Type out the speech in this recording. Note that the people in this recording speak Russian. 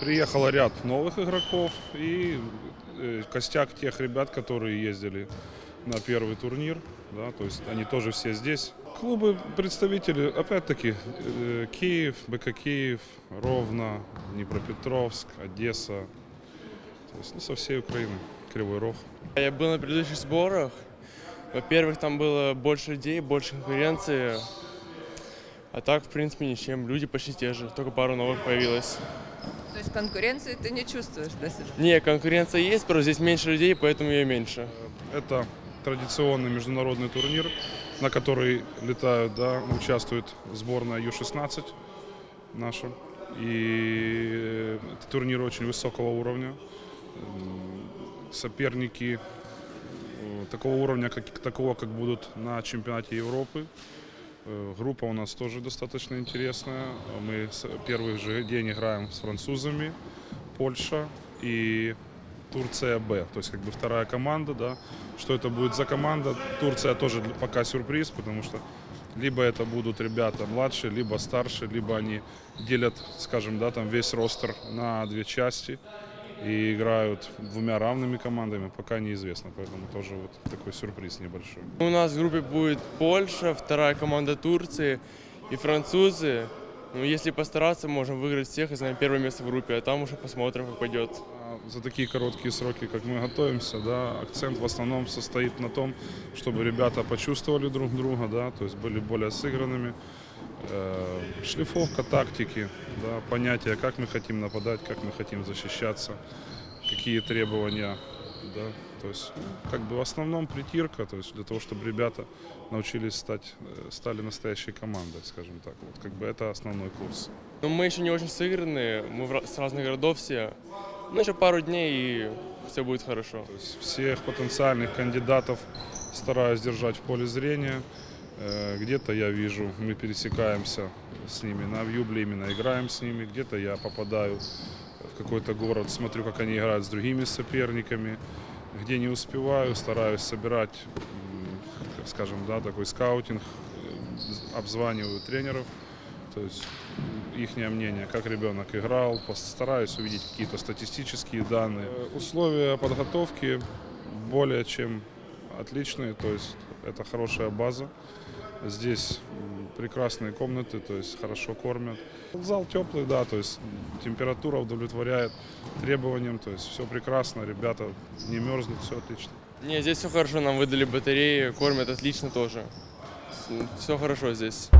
Приехало ряд новых игроков и э, костяк тех ребят, которые ездили на первый турнир. Да, то есть они тоже все здесь. Клубы, представители, опять-таки, э, Киев, БК Киев, Ровно, Днепропетровск, Одесса. То есть ну, со всей Украины, Кривой Рог. Я был на предыдущих сборах. Во-первых, там было больше людей, больше конкуренции. А так, в принципе, ничем. Люди почти те же, только пару новых появилось. Конкуренции ты не чувствуешь для себя? Не, конкуренция есть, просто здесь меньше людей, поэтому ее меньше. Это традиционный международный турнир, на который летают, да, участвует сборная Ю-16 наша. И это турнир очень высокого уровня. Соперники э, такого уровня, как, такого, как будут на чемпионате Европы. Э, Группа у нас тоже достаточно интересная. Мы первый же день играем с французами, Польша и Турция Б, то есть как бы вторая команда, да. Что это будет за команда? Турция тоже пока сюрприз, потому что либо это будут ребята младшие, либо старшие, либо они делят, скажем, да, там весь ростер на две части и играют двумя равными командами, пока неизвестно, поэтому тоже вот такой сюрприз небольшой. У нас в группе будет Польша, вторая команда Турции и французы. Ну, если постараться, можем выиграть всех и занять первое место в группе, а там уже посмотрим, как пойдет. А За такие короткие сроки, как мы готовимся, да, акцент в основном состоит на том, чтобы ребята почувствовали друг друга, да, то есть были более сыгранными. Э, шлифовка тактики, да, понятие, как мы хотим нападать, как мы хотим защищаться, какие требования, да, то есть ну, как бы в основном притирка, то есть для того, чтобы ребята научились стать, э, стали настоящей командой, скажем так, вот как бы это основной курс. Но мы еще не очень сыграны, мы с разных городов все. Ну, еще пару дней и все будет хорошо. То есть всех потенциальных кандидатов стараюсь держать в поле зрения. Э, Где-то я вижу, мы пересекаемся с ними на вьюбле, именно играем с ними. Где-то я попадаю в какой-то город, смотрю, как они играют с другими соперниками. Где не успеваю, стараюсь собирать, скажем, да, такой скаутинг, э, обзваниваю тренеров, то есть их мнение, как ребенок играл, постараюсь увидеть какие-то статистические данные. Э, Условия подготовки более чем отличные, то есть это хорошая база. Здесь прекрасные комнаты, то есть хорошо кормят. Зал теплый, да, то есть температура удовлетворяет требованиям, то есть все прекрасно, ребята не мерзнут, все отлично. Не, здесь все хорошо, нам выдали батареи, кормят отлично тоже. Все хорошо здесь.